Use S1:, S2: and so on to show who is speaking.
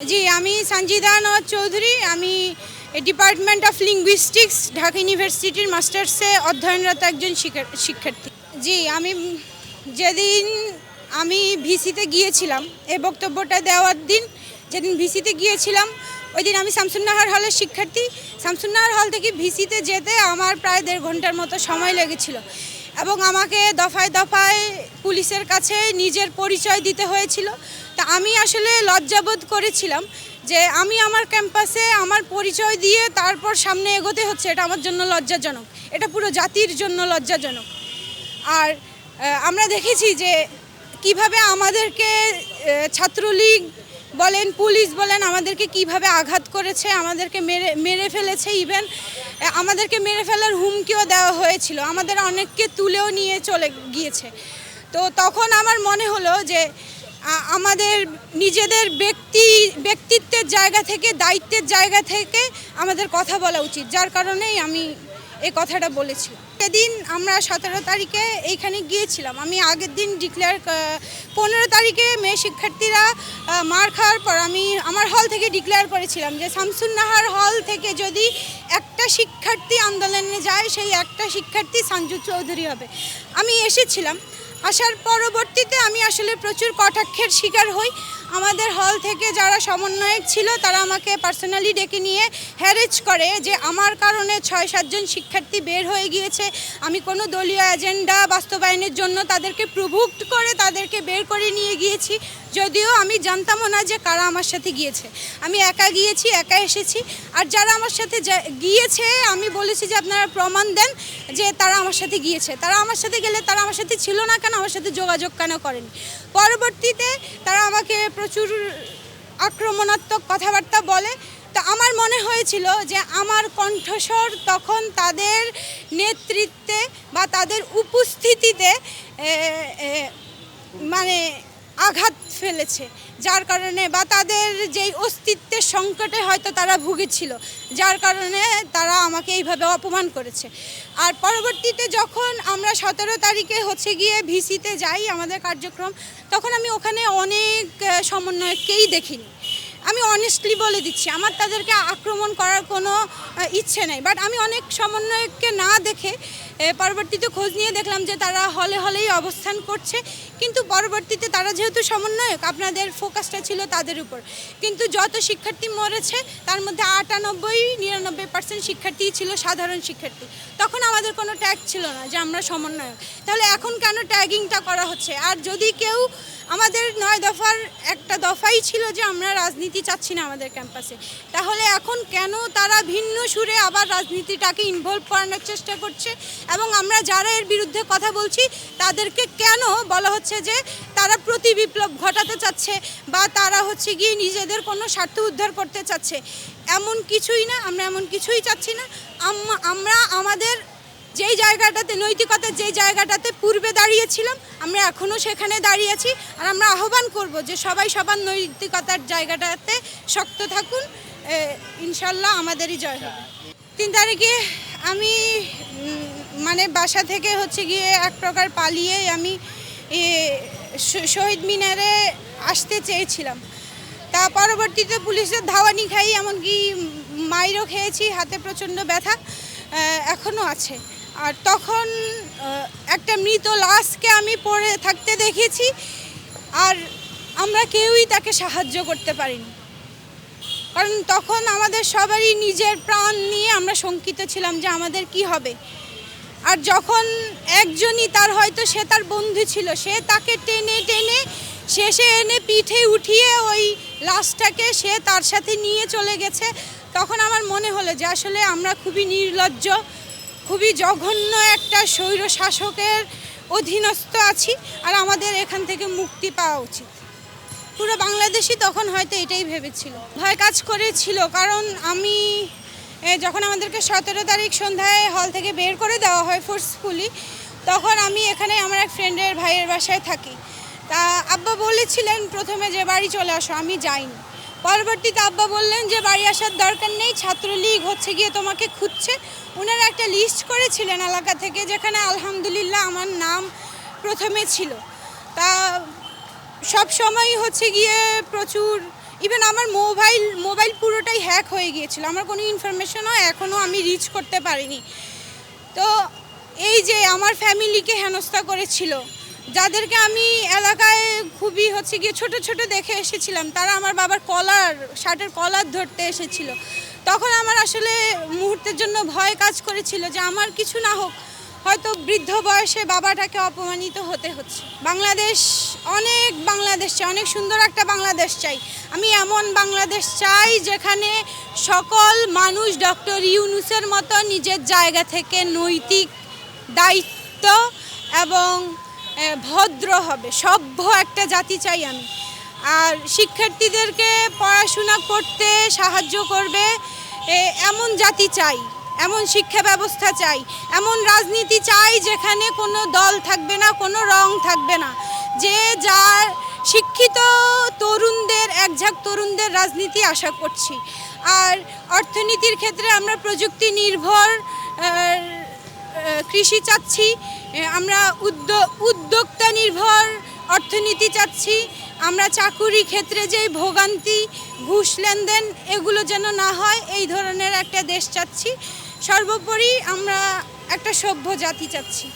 S1: জি, আমি সঞ্জিদা নওয়াজ চৌধুরী। আমি department of linguistics Dhaka ইউনিভার্সিটির মাস্টার্সে অধ্যয়নরত একজন শিক্ষা- শিক্ষার্থী। জি, আমি যেদিন আমি ভিসিতে গিয়েছিলাম এই বক্তব্যটা দেওয়ার দিন যেদিন ভিসিতে গিয়েছিলাম, ওই দিন আমি শামসুন্নাহার হলের শিক্ষার্থী। শামসুন্নাহার হল থেকে ভিসিতে যেতে আমার প্রায় দেড় ঘণ্টার মতো সময় লেগেছিল। এবং আমাকে দফায় দফায় পুলিশের কাছে নিজের পরিচয় দিতে হয়েছিল। তা আমি আসলে লজ্জাবোধ করেছিলাম যে আমি আমার ক্যাম্পাসে আমার পরিচয় দিয়ে তারপর সামনে এগোতে হচ্ছে, এটা আমার জন্য লজ্জাজনক। এটা পুরো জাতির জন্য লজ্জাজনক। আর আমরা দেখেছি যে কীভাবে আমাদেরকে ছাত্রলীগ বলেন, পুলিশ বলেন, আমাদেরকে কীভাবে আঘাত করেছে, আমাদেরকে মেরে মেরে ফেলেছে ইভেন আমাদেরকে মেরে ফেলার হুমকিও দেওয়া হয়েছিল। আমাদের অনেককে তুলেও নিয়ে চলে গিয়েছে। তো তখন আমার মনে হলো যে আমাদের নিজেদের ব্যক্তি, ব্যক্তিত্বের জায়গা থেকে, দায়িত্বের জায়গা থেকে আমাদের কথা বলা উচিত, যার কারণেই আমি এই কথাটা বলেছি। সেদিন আমরা সতেরো তারিখে এইখানে গিয়েছিলাম। আমি আগের দিন ডিক্লেয়ার পনেরো তারিখে মেয়ে শিক্ষার্থীরা মার খাওয়ার পর আমি আমার হল থেকে ডিক্লেয়ার করেছিলাম যে শামসুন্নাহার হল থেকে যদি একটা শিক্ষার্থী আন্দোলনে যায়, সেই একটা শিক্ষার্থী সঞ্জু চৌধুরী হবে। আমি এসেছিলাম। আসার পরবর্তীতে আমি আসলে প্রচুর কটাক্ষের শিকার হই। আমাদের হল থেকে যারা সমন্বয়ক ছিল, তারা আমাকে পার্সোনালি ডেকে নিয়ে হ্যারেজ করে যে আমার কারণে ছয় সাতজন শিক্ষার্থী বের হয়ে গিয়েছে। আমি কোনো দলীয় এজেন্ডা বাস্তবায়নের জন্য তাদেরকে প্রভুক্ত করে তাদেরকে বের করে নিয়ে গিয়েছি। যদিও আমি জানতামও না যে কারা আমার সাথে গিয়েছে। আমি একা গিয়েছি, একা এসেছি। আর যারা আমার সাথে গিয়েছে, আমি বলেছি যে আপনারা প্রমাণ দেন যে তারা আমার সাথে গিয়েছে। তারা আমার সাথে গেলে তারা আমার সাথে ছিল না কেন? আমার সাথে যোগাযোগ কেন করেনি? পরবর্তীতে তারা আমাকে প্রচুর আক্রমণাত্মক কথাবার্তা বলে। তো আমার মনে হয়েছিল যে আমার কণ্ঠস্বর তখন তাদের নেতৃত্বে বা তাদের উপস্থিতিতে মানে আঘাত ফেলেছে। যার কারণে বা তাদের যেই অস্তিত্বের সংকটে হয়তো তারা ভুগেছিল যার কারণে তারা আমাকে এইভাবে অপমান করেছে। আর পরবর্তীতে যখন আমরা সতেরো তারিখে হচ্ছে গিয়ে ভিসিতে যাই আমাদের কার্যক্রম তখন আমি ওখানে অনেক আহ, সমন্বয়ককেই দেখিনি। আমি অনেস্টলি বলে দিচ্ছি আমার তাদেরকে আক্রমণ করার কোনো ইচ্ছে নেই। বাট আমি অনেক সমন্বয়ককে না দেখে পরবর্তীতে খোঁজ নিয়ে দেখলাম যে তারা হলে হলেই অবস্থান করছে। কিন্তু পরবর্তীতে তারা যেহেতু সমন্বয়ক, আপনাদের ফোকাসটা ছিল তাদের উপর। কিন্তু যত শিক্ষার্থী মরেছে, তার মধ্যে আটানব্বই, নিরানব্বই পার্সেন্ট শিক্ষার্থীই ছিল সাধারণ শিক্ষার্থী। তখন আমাদের কোনো ট্যাগ ছিল না যে আমরা সমন্বয়ক। তাহলে এখন কেন ট্যাগিংটা করা হচ্ছে? আর যদি কেউ আমাদের নয় দফার একটা দফাই ছিল যে আমরা রাজনীতি চাচ্ছি না আমাদের ক্যাম্পাসে তাহলে এখন কেন তারা ভিন্ন সুরে আবার রাজনীতিটাকে ইনভলভ করানোর চেষ্টা করছে? এবং আমরা যারা এর বিরুদ্ধে কথা বলছি, তাদেরকে কেন বলা হচ্ছে যে তারা প্রতি বিপ্লব ঘটাতে চাচ্ছে বা তারা হচ্ছে গিয়ে নিজেদের কোনো স্বার্থ উদ্ধার করতে চাচ্ছে। এমন কিছুই না, আমরা এমন কিছুই চাচ্ছি না। আম- আমরা আমাদের যেই জায়গাটাতে, নৈতিকতার যেই জায়গাটাতে পূর্বে দাঁড়িয়েছিলাম, আমরা এখনও সেখানে দাঁড়িয়ে আছি। আর আমরা আহ্বান করব যে সবাই সবার নৈতিকতার জায়গাটাতে শক্ত থাকুন। ইনশাল্লাহ আমাদেরই জয় হবে। তিন তারিখে আমি মানে বাসা থেকে হচ্ছে গিয়ে এক প্রকার পালিয়ে আমি শহীদ মিনারে আসতে চেয়েছিলাম। তা পরবর্তীতে পুলিশের ধাওয়ানি খাই, এমনকি মাইরও খেয়েছি, হাতে প্রচণ্ড ব্যথা এখনও আছে। আর তখন একটা মৃত লাশকে আমি পড়ে থাকতে দেখেছি, আর আমরা কেউই তাকে সাহায্য করতে পারিনি। কারণ তখন আমাদের সবারই নিজের প্রাণ নিয়ে আমরা শঙ্কিত ছিলাম যে আমাদের কি হবে। আর যখন একজনই তার হয়তো সে তার বন্ধু ছিল, সে তাকে টেনে টেনে শেষে এনে পিঠে উঠিয়ে ওই লাশটাকে সে তার সাথে নিয়ে চলে গেছে। তখন আমার মনে হলো যে আসলে আমরা খুবই নির্লজ্জ, খুবই জঘন্য একটা স্বৈর শাসকের অধীনস্থ আছি আর আমাদের এখান থেকে মুক্তি পাওয়া উচিত। পুরো বাংলাদেশই তখন হয়তো এটাই ভেবেছিল। ভয় কাজ করেছিল, কারণ আমি যখন আমাদেরকে সতেরো তারিখ সন্ধ্যায় হল থেকে বের করে দেওয়া হয় ফোর্সফুলি তখন আমি এখানে আমার এক ফ্রেন্ডের ভাইয়ের বাসায় থাকি। তা আব্বা বলেছিলেন, প্রথমে যে বাড়ি চলে আসো, আমি যাইনি। পরবর্তীতে আব্বা বললেন যে, বাড়ি আসার দরকার নেই, ছাত্রলীগ হচ্ছে গিয়ে তোমাকে খুঁজছে। ওনারা একটা লিস্ট করেছিলেন এলাকা থেকে, যেখানে আলহামদুলিল্লাহ আমার নাম প্রথমে ছিল। তা সব সময় হচ্ছে গিয়ে প্রচুর ইভেন আমার মোবাইল মোবাইল পুরোটাই হ্যাক হয়ে গিয়েছিল। আমার কোনো ইনফরমেশনও এখনও আমি রিচ করতে পারিনি। তো এই যে আমার ফ্যামিলিকে হেনস্থা করেছিল, যাদেরকে আমি এলাকায় খুবই হচ্ছে গিয়ে ছোট ছোট দেখে এসেছিলাম, তারা আমার বাবার কলার শার্টের কলার ধরতে এসেছিল। তখন আমার আসলে মুহূর্তের জন্য ভয় কাজ করেছিল যে আমার কিছু না হোক হয়তো বৃদ্ধ বয়সে বাবাটাকে অপমানিত হতে হচ্ছে। বাংলাদেশ, অনেক বাংলাদেশ চাই অনেক সুন্দর একটা বাংলাদেশ চাই। আমি এমন বাংলাদেশ চাই যেখানে সকল মানুষ ডক্টর ইউনুসের মতো নিজের জায়গা থেকে নৈতিক দায়িত্ব এবং ভদ্র হবে, সভ্য একটা জাতি চাই আমি। আর শিক্ষার্থীদেরকে পড়াশোনা করতে সাহায্য করবে এমন জাতি চাই এমন শিক্ষা ব্যবস্থা চাই, এমন রাজনীতি চাই যেখানে কোনো দল থাকবে না, কোনো রং থাকবে না। যে যার শিক্ষিত তরুণদের, একঝাঁক তরুণদের রাজনীতি আশা করছি। আর অর্থনীতির ক্ষেত্রে আমরা প্রযুক্তি নির্ভর কৃষি চাচ্ছি, আমরা উদ্যোক্তা নির্ভর অর্থনীতি চাচ্ছি। আমরা চাকুরি ক্ষেত্রে যে ভোগান্তি, ঘুষ লেনদেন, এগুলো যেন না হয়, এই ধরনের একটা দেশ চাচ্ছি। সর্বোপরি আমরা একটা সভ্য জাতি চাচ্ছি।